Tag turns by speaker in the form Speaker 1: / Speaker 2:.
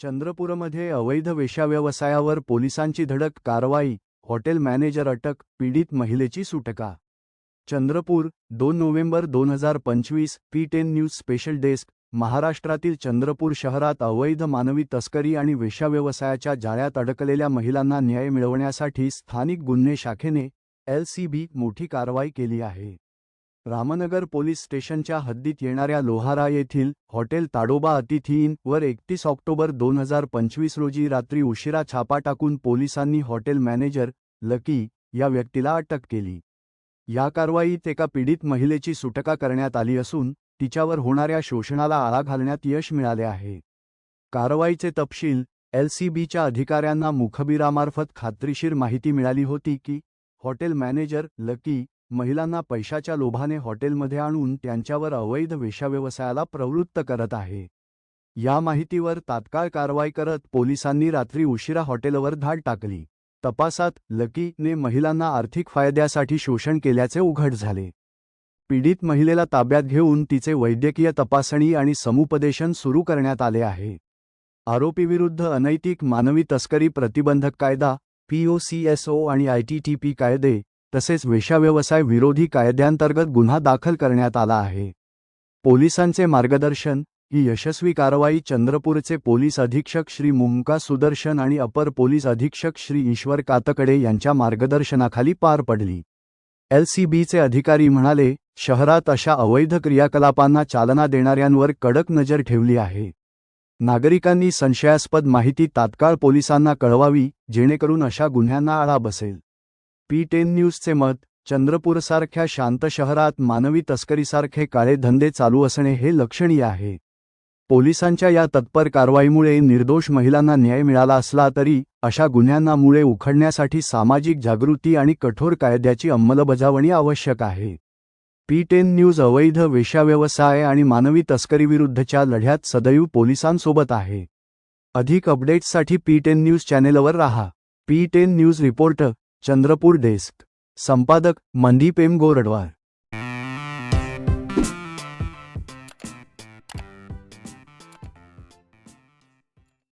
Speaker 1: चंद्रपूरमध्ये अवैध वेश्याव्यवसायावर पोलिसांची धडक कारवाई हॉटेल मॅनेजर अटक पीडित महिलेची सुटका. चंद्रपूर दोन नोव्हेंबर दोन हजार पंचवीस P ten news special desk महाराष्ट्रातील चंद्रपूर शहरात अवैध मानवी तस्करी आणि वेश्याव्यवसायाच्या जाळ्यात अडकलेल्या महिलांना न्याय मिळवण्यासाठी स्थानिक गुन्हे शाखेने एलसीबी मोठी कारवाई केली आहे. रामनगर पोलीस स्टेशनच्या हद्दीत येणाऱ्या लोहारा येथील हॉटेल ताडोबा अतिथी इन वर एकतीस ऑक्टोबर दोन हजार पंचवीस रोजी रात्री उशिरा छापा टाकून पोलिसांनी हॉटेल मॅनेजर लकी या व्यक्तीला अटक केली. या कारवाईत एका पीडित महिलेची सुटका करण्यात आली असून तिच्यावर होणाऱ्या शोषणाला आळा घालण्यात यश मिळाले आहे. कारवाईचे तपशील एलसीबीच्या अधिकाऱ्यांना मुखबिरामार्फत खात्रीशीर माहिती मिळाली होती की हॉटेल मॅनेजर लकी महिलांना पैशाच्या लोभाने हॉटेलमध्ये आणून त्यांच्यावर अवैध वेशाव्यवसायाला प्रवृत्त करत आहे. या माहितीवर तात्काळ कारवाई करत पोलिसांनी रात्री उशिरा हॉटेलवर धाड टाकली. तपासात लकीने महिलांना आर्थिक फायद्यासाठी शोषण केल्याचे उघड झाले. पीडित महिलेला ताब्यात घेऊन तिचे वैद्यकीय तपासणी आणि समुपदेशन सुरू करण्यात आले आहे. आरोपीविरुद्ध अनैतिक मानवी तस्करी प्रतिबंधक कायदा पीओसीएसओ आणि आयटीटीपी कायदे तसेच वेशाव्यवसाय विरोधी कायद्यांतर्गत गुन्हा दाखल करण्यात आला आहे. पोलिसांचे मार्गदर्शन ही यशस्वी कारवाई चंद्रपूरचे पोलीस अधीक्षक श्री मुमका सुदर्शन आणि अपर पोलीस अधीक्षक श्री ईश्वर कातकडे यांच्या मार्गदर्शनाखाली पार पडली. एलसीबीचे अधिकारी म्हणाले शहरात अशा अवैध क्रियाकलापांना चालना देणाऱ्यांवर कडक नजर ठेवली आहे. नागरिकांनी संशयास्पद माहिती तात्काळ पोलिसांना कळवावी जेणेकरून अशा गुन्ह्यांना आळा बसेल. पी टेन न्यूजचे मत चंद्रपूरसारख्या शांत शहरात मानवी तस्करीसारखे काळे धंदे चालू असणे हे लक्षणीय आहे. पोलिसांच्या या तत्पर कारवाईमुळे निर्दोष महिलांना न्याय मिळाला असला तरी अशा गुन्ह्यांना मुळे उखडण्यासाठी सामाजिक जागृती आणि कठोर कायद्याची अंमलबजावणी आवश्यक आहे. पी टेन न्यूज अवैध वेश्याव्यवसाय आणि मानवी तस्करीविरुद्धच्या लढ्यात सदैव पोलिसांसोबत आहे. अधिक अपडेट्ससाठी पी टेन न्यूज चॅनेलवर राहा. P ten news reporter Chandrapur desk. संपादक मंदी एम. गोरडवार.